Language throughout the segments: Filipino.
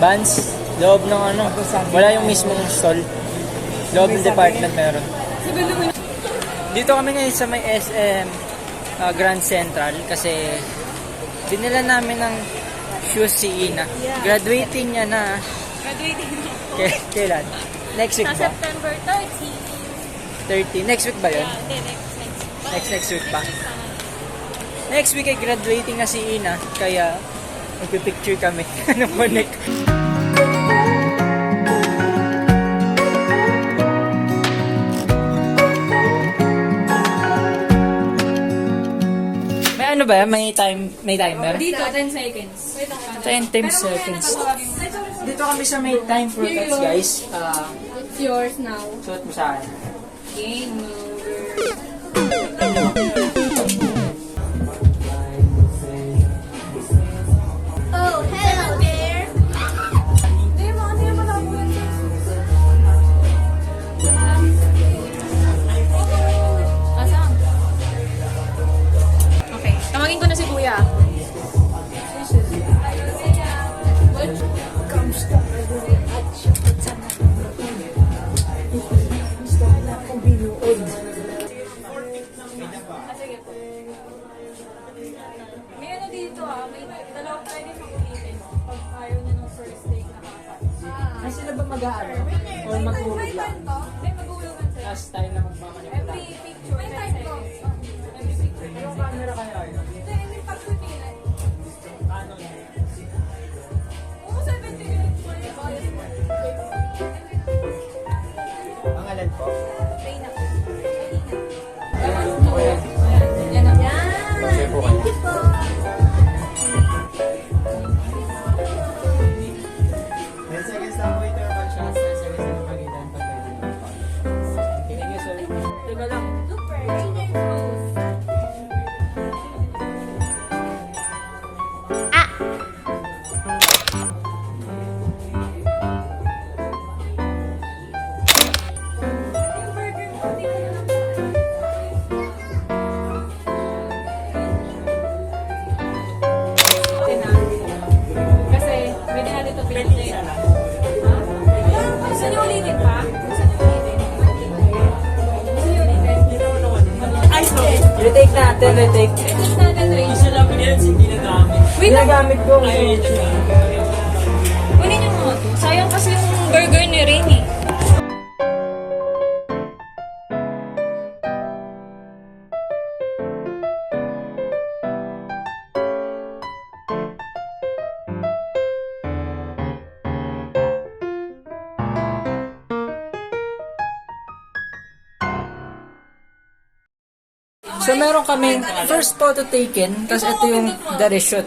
Vans, loob ng ano, wala yung mismong stall. Loob ng department meron. Dito kami ngayon sa may SM uh, Grand Central kasi dinala namin ng shoes si Ina. Graduating niya na. Graduating na. K- kailan? Next week Sa ba? September 30. 30. Next week ba yun? Yeah, hindi, next, next. Next next week pa. Next week ay graduating na si Ina, kaya magpipicture kami. ano po next? May ano ba? May time, may timer? Dito, 10 seconds. 10 time seconds. Dito kami sa may time for cuts, guys. Ah, It's yours now. suot mo sa akin. Game over. Retake natin, retake. Retake natin, Ray. Isa lang yan, hindi nagamit. Wait lang. Ginagamit ko. Kunin So, meron kaming first photo taken, tapos ito yung the reshoot.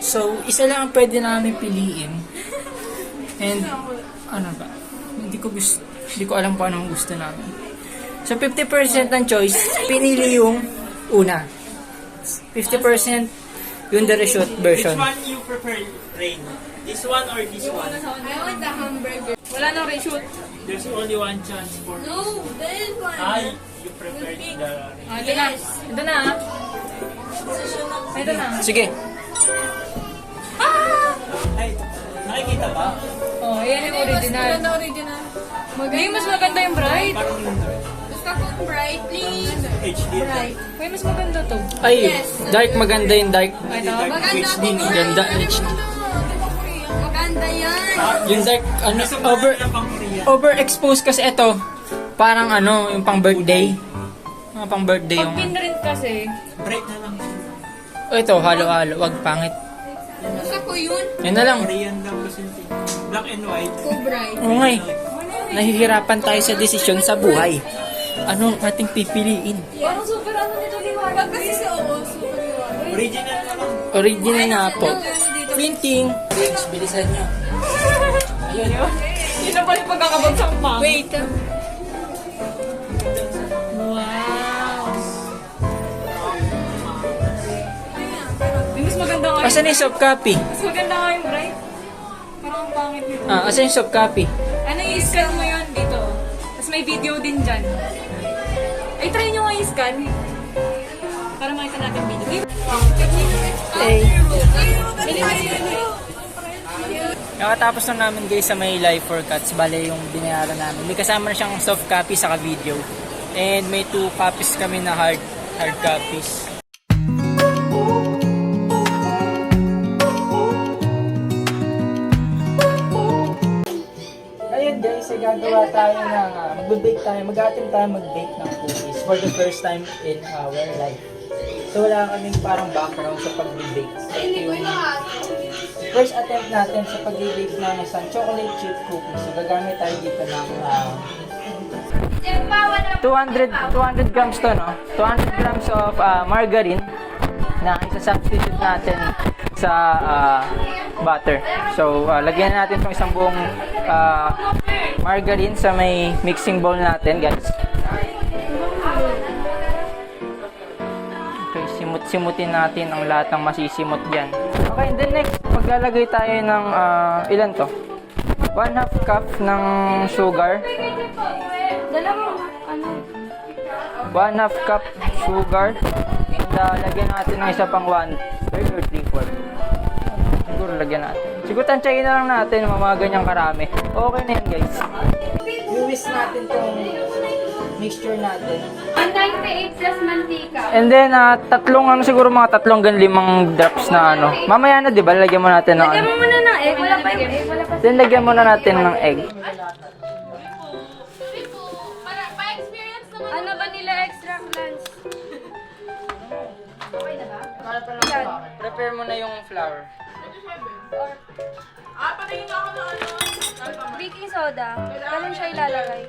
So, isa lang ang pwede namin piliin. And, ano ba? Hindi ko gusto, hindi ko alam kung anong gusto namin. So, 50% ng choice, pinili yung una. 50% yung the reshoot version. Which one you prefer, Rain? This one or this one? I want the hamburger. Wala nang reshoot. There's only one chance for No, this one. I. Ah, ito na. Ito na ah. Ito na. Sige. Ay, nakikita ba? Oh, yan yung original. Maganda original. Hindi, mas maganda yung bright. Gusto kong bright, please. HD. Bright. Uy, mas maganda to. Ay, dark maganda yung dark. Ito. Maganda HD. to. Ganda, HD. Maganda yan. Yung dark, ano, ko over, overexposed kasi ito. Parang ano, yung pang birthday. Mga pang birthday Pag yung... pinrint kasi, Bright na lang. O ito, halo-halo, wag pangit. Gusto ko yun. Yan na lang. Korean lang kasi. Black and white. Ko bright. Oo nga eh. Nahihirapan tayo sa desisyon sa buhay. Anong ating pipiliin? parang super ano nito liwanag. Kasi si Oo, super liwanag. Original na lang. Original na po. Printing. Rings, bilisan nyo. Ayun. Yun na pala yung pagkakabagsak pa. Wait. Wow. Asan yung soft copy? mas maganda nga yung bright. Parang ang pangit nito. Ah, asan yung soft copy? Ano yung scan mo yun dito? Tapos may video din dyan. Ay, try nyo nga i-scan. Para makita natin video. Yun. Nakatapos na namin guys sa may live for cuts. Bale yung binayaran namin. May kasama na siyang soft copy sa video. And may two copies kami na hard hard copies. Gagawa tayo ng, uh, magbe-bake tayo, mag-attempt tayo mag-bake ng cookies for the first time in our life. So wala kaming parang background sa pag-bake. Ito yung first attempt natin sa pag-bake ng isang chocolate chip cookies. So gagamit tayo dito ng uh, 200, 200 grams to, no? 200 grams of uh, margarine na isa-substitute natin sa uh, butter. So, uh, lagyan natin itong isang buong uh, margarine sa may mixing bowl natin, guys. Okay, simut-simutin natin ang lahat ng masisimot dyan. Okay, and then next, maglalagay tayo ng, uh, ilan to? 1 half cup ng sugar. Dalawang, ano, 1 half cup sugar. And uh, lagyan natin ng isa pang 1 Siguro lagyan natin. Siguro tansyahin na lang natin mga ganyang karami. Okay na yan guys. Iwis natin tong mixture natin. 198 plus mantika. And then, uh, tatlong ano siguro mga tatlong gan limang drops na ano. Mamaya na 'di ba? Lagyan mo natin ng Lagyan ano. mo muna ng egg. Wala pa yung egg. Wala pa. Then lagyan muna natin ng egg. Prepare mo na yung flour. Baking soda. Kailan siya ilalagay?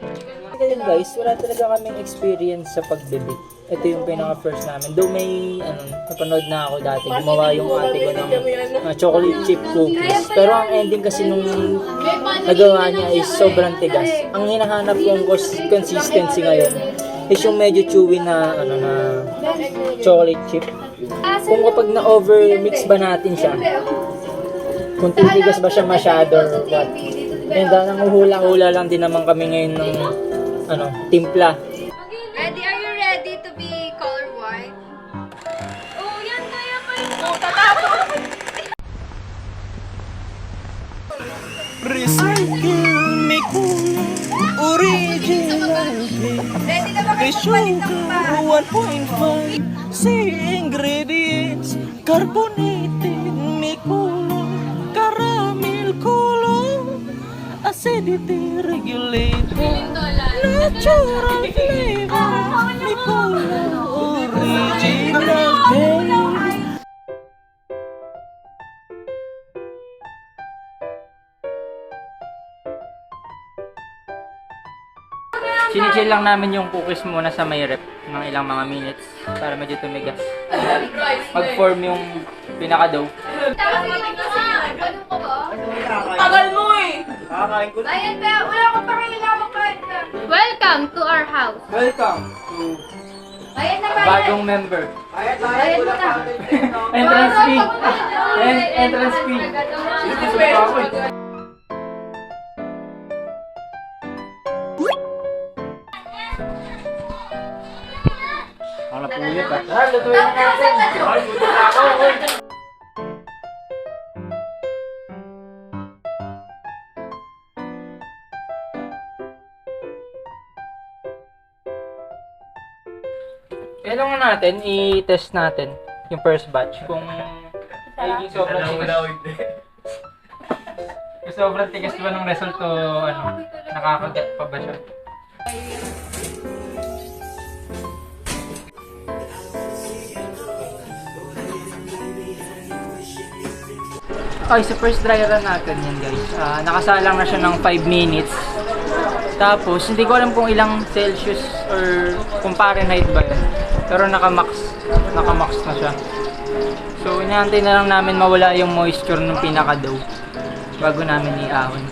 Ganyan guys, wala talaga kaming experience sa pagbibig. Ito yung pinaka first namin. Though may, ano, napanood na ako dati, gumawa yung ate ko ng uh, chocolate chip cookies. Pero ang ending kasi nung nagawa niya is sobrang tigas. Ang hinahanap kong cons- consistency ngayon is yung medyo chewy na, ano, na chocolate chip. Kung kapag na-over-mix ba natin siya, kung titigas ba siya masyado or what. And uh, nanguhula-hula lang din naman kami ngayon ng ano, timpla. Ready? Are you ready to be color white? Oh, yan kaya pa rin. Oh, tatapos! Recycle Ready na ba kayo magpalit ng pa? 1.5 Say ingredients Carbonated color Caramel color Acidity regulator Natural flavor color Chinichill lang namin yung cookies muna sa may rep ng ilang mga minutes para medyo tumigas. Mag-form yung pinaka-dough. Tagal mo eh! Kakain ko Ayan ba? Wala pakailangan pa. Welcome to our house. Welcome to Ayan na ba? bagong member. Ayan mo na. Entrance fee. En- entrance fee. Ah. Tara, lutuin na natin. Ay, buti na ako. Kailan nga natin, i-test natin yung first batch kung magiging sobrang tigas. Kung sobrang tigas ba ng result o ano, nakakagat pa ba siya? Okay, sa first dry run natin yan guys. Ah, nakasalang na siya ng 5 minutes. Tapos, hindi ko alam kung ilang Celsius or kung Fahrenheit ba yun. Pero naka-max, naka-max na siya. So, inaantay na lang namin mawala yung moisture ng pinaka-dough bago namin iahon.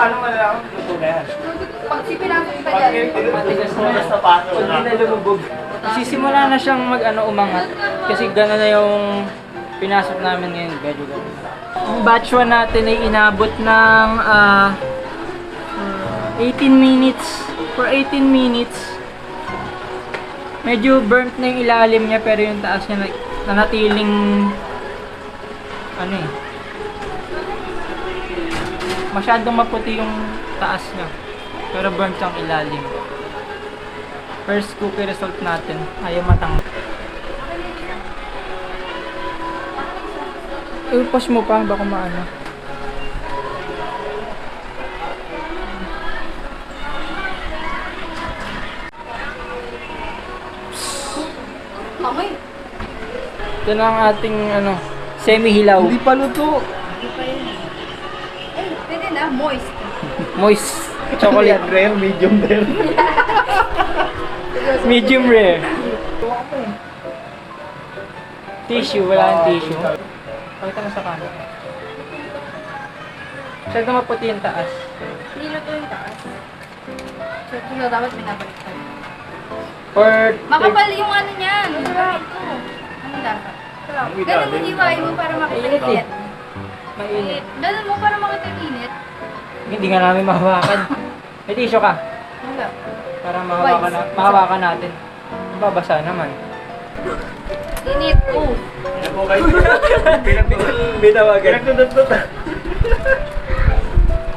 Paano malalaman kung luto na yan? Pag sipinapos ka dyan. Matigas na yan. Pag hindi na lumubog. Sisimula na siyang mag ano umangat kasi gano'n na yung pinasok namin ngayon, medyo ganun. Ang batch 1 natin ay inabot ng ah, ah, 18 minutes. For 18 minutes, medyo burnt na yung ilalim niya pero yung taas niya na- nanatiling masyadong maputi yung taas niya. Pero burnt ang ilalim. First cookie result natin. Ayaw matang Ipas mo pa. Baka maano. Ito na ang ating ano semi-hilaw. Hindi pa luto. Na. Moist. moist chocolate rare, medium rare. Medium rare. Tissue, wala ang tissue. Pakita mo sa camera. Masyado maputi yung taas. Niluto yung taas. So, ito na dapat pinabaliktad. Or, Makapal yung ano niyan. Sarap ito. Ano dapat? Ganun mo hiwain mo para makita Mainit. Ganun mo para makita yung init. Hindi nga namin mahawakan. May tissue ka. Wala. Para mahawakan, na, mahawakan natin. Babasa naman. Init. Oh. Binawagan. Pinagdudot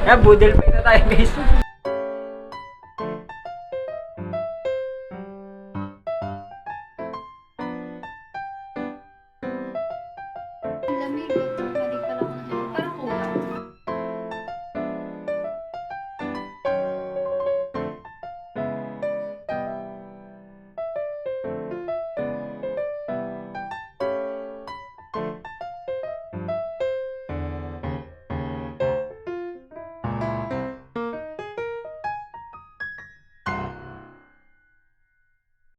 Kaya budel pa tayo guys.